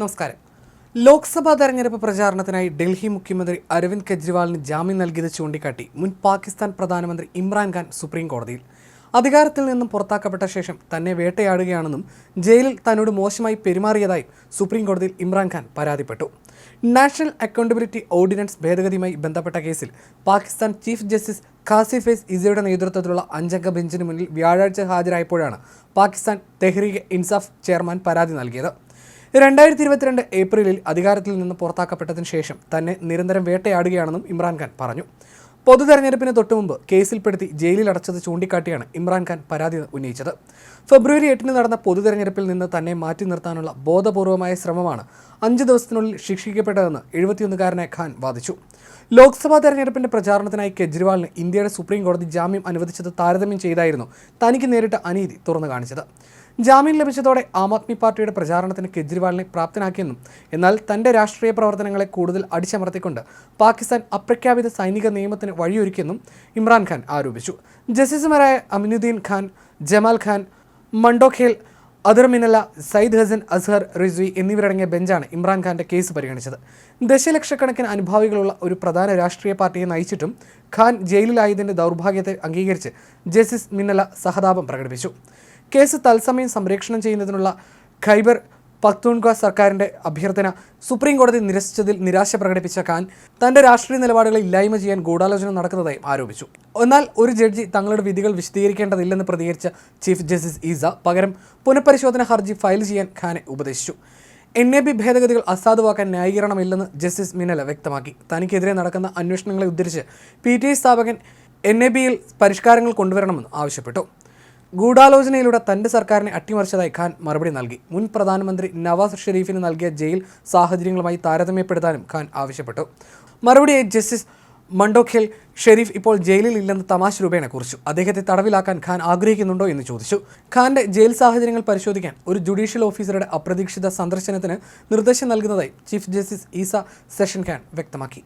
നമസ്കാരം. ലോക്സഭാ തെരഞ്ഞെടുപ്പ് പ്രചാരണത്തിനായി ഡൽഹി മുഖ്യമന്ത്രി അരവിന്ദ് കെജ്രിവാളിന് ജാമ്യം നൽകിയത് ചൂണ്ടിക്കാട്ടി മുൻ പാകിസ്ഥാൻ പ്രധാനമന്ത്രി ഇമ്രാൻഖാൻ സുപ്രീം കോടതിയിൽ. അധികാരത്തിൽ നിന്നും പുറത്താക്കപ്പെട്ട ശേഷം തന്നെ വേട്ടയാടുകയാണെന്നും ജയിലിൽ തന്നോട് മോശമായി പെരുമാറിയതായും സുപ്രീം കോടതിയിൽ ഇമ്രാൻഖാൻ പരാതിപ്പെട്ടു. നാഷണൽ അക്കൗണ്ടബിലിറ്റി ഓർഡിനൻസ് ഭേദഗതിയുമായി ബന്ധപ്പെട്ട കേസിൽ പാകിസ്ഥാൻ ചീഫ് ജസ്റ്റിസ് ഖാസിഫേസ് ഇസയുടെ നേതൃത്വത്തിലുള്ള അഞ്ചംഗ ബെഞ്ചിന് മുന്നിൽ വ്യാഴാഴ്ച ഹാജരായപ്പോഴാണ് പാകിസ്ഥാൻ തെഹ്രീക് ഇൻസാഫ് ചെയർമാൻ പരാതി നൽകിയത്. രണ്ടായിരത്തി ഇരുപത്തിരണ്ട് ഏപ്രിലിൽ അധികാരത്തിൽ നിന്ന് പുറത്താക്കപ്പെട്ടതിന് ശേഷം തന്നെ നിരന്തരം വേട്ടയാടുകയാണെന്നും ഇമ്രാൻഖാൻ പറഞ്ഞു. പൊതു തെരഞ്ഞെടുപ്പിന് തൊട്ടുമുമ്പ് കേസിൽപ്പെടുത്തി ജയിലിൽ അടച്ചത് ചൂണ്ടിക്കാട്ടിയാണ് ഇമ്രാൻഖാൻ പരാതി ഉന്നയിച്ചത്. ഫെബ്രുവരി എട്ടിന് നടന്ന പൊതു തെരഞ്ഞെടുപ്പിൽ നിന്ന് തന്നെ മാറ്റി നിർത്താനുള്ള ബോധപൂർവമായ ശ്രമമാണ് അഞ്ച് ദിവസത്തിനുള്ളിൽ ശിക്ഷിക്കപ്പെട്ടതെന്ന് എഴുപത്തിയൊന്നുകാരനായ ഖാൻ വാദിച്ചു. ലോക്സഭാ തെരഞ്ഞെടുപ്പിന്റെ പ്രചാരണത്തിനായി കെജ്രിവാളിന് ഇന്ത്യയുടെ സുപ്രീം കോടതി ജാമ്യം അനുവദിച്ചത് താരതമ്യം ചെയ്തായിരുന്നു തനിക്ക് നേരിട്ട അനീതി തുറന്നു കാണിച്ചത്. ജാമ്യം ലഭിച്ചതോടെ ആം ആദ്മി പാർട്ടിയുടെ പ്രചാരണത്തിന് കെജ്രിവാളിനെ പ്രാപ്തനാക്കിയെന്നും എന്നാൽ തന്റെ രാഷ്ട്രീയ പ്രവർത്തനങ്ങളെ കൂടുതൽ അടിച്ചമർത്തിക്കൊണ്ട് പാകിസ്ഥാൻ അപ്രഖ്യാപിത സൈനിക നിയമത്തിന് വഴിയൊരുക്കിയെന്നും ഇമ്രാൻഖാൻ ആരോപിച്ചു. ജസ്റ്റിസുമാരായ അമിനുദ്ദീൻ ഖാൻ ജമാൽ ഖാൻ മണ്ടോഖേൽ അദർ സയ്യിദ് ഹസൻ അസ്ഹർ റിസ്വി എന്നിവരടങ്ങിയ ബെഞ്ചാണ് ഇമ്രാൻഖാന്റെ കേസ് പരിഗണിച്ചത്. ദശലക്ഷക്കണക്കിന് അനുഭാവികളുള്ള ഒരു പ്രധാന രാഷ്ട്രീയ പാർട്ടിയെ നയിച്ചിട്ടും ഖാൻ ജയിലിലായതിന്റെ ദൗർഭാഗ്യത്തെ അംഗീകരിച്ച് ജസ്റ്റിസ് മിന്നല സഹതാപം പ്രകടിപ്പിച്ചു. കേസ് തത്സമയം സംപ്രേഷണം ചെയ്യുന്നതിനുള്ള ഖൈബർ പക്തൂൺഖ സർക്കാരിന്റെ അഭ്യർത്ഥന സുപ്രീം കോടതി നിരസിച്ചതിൽ നിരാശ പ്രകടിപ്പിച്ച ഖാൻ തന്റെ രാഷ്ട്രീയ നിലപാടുകളെ ഇല്ലായ്മ ചെയ്യാൻ ഗൂഢാലോചന നടക്കുന്നതായും ആരോപിച്ചു. എന്നാൽ ഒരു ജഡ്ജി തങ്ങളുടെ വിധികൾ വിശദീകരിക്കേണ്ടതില്ലെന്ന് പ്രതികരിച്ച ചീഫ് ജസ്റ്റിസ് ഈസ പകരം പുനഃപരിശോധന ഹർജി ഫയൽ ചെയ്യാൻ ഖാനെ ഉപദേശിച്ചു. എൻ എ ബി ഭേദഗതികൾ അസാധുവാക്കാൻ ന്യായീകരണമില്ലെന്ന് ജസ്റ്റിസ് മിനല വ്യക്തമാക്കി. തനിക്കെതിരെ നടക്കുന്ന അന്വേഷണങ്ങളെ ഉദ്ധരിച്ച് പി ടി ഐ സ്ഥാപകൻ എൻ എ ബിയിൽ പരിഷ്കാരങ്ങൾ കൊണ്ടുവരണമെന്ന് ആവശ്യപ്പെട്ടു. ഗൂഢാലോചനയിലൂടെ തന്റെ സർക്കാരിനെ അട്ടിമറിച്ചതായി ഖാൻ മറുപടി നൽകി. മുൻ പ്രധാനമന്ത്രി നവാസ് ഷെരീഫിന് നൽകിയ ജയിൽ സാഹചര്യങ്ങളുമായി താരതമ്യപ്പെടുത്താനും ഖാൻ ആവശ്യപ്പെട്ടു. മറുപടിയായി ജസ്റ്റിസ് മണ്ടോഖേൽ ഷെരീഫ് ഇപ്പോൾ ജയിലിൽ ഇല്ലെന്ന് തമാശ രൂപേണ കുറിച്ചു. അദ്ദേഹത്തെ തടവിലാക്കാൻ ഖാൻ ആഗ്രഹിക്കുന്നുണ്ടോ എന്ന് ചോദിച്ചു. ഖാന്റെ ജയിൽ സാഹചര്യങ്ങൾ പരിശോധിക്കാൻ ഒരു ജുഡീഷ്യൽ ഓഫീസറുടെ അപ്രതീക്ഷിത സന്ദർശനത്തിന് നിർദ്ദേശം നൽകുന്നതായി ചീഫ് ജസ്റ്റിസ് ഈസ സെഷൻ ഖാൻ വ്യക്തമാക്കി.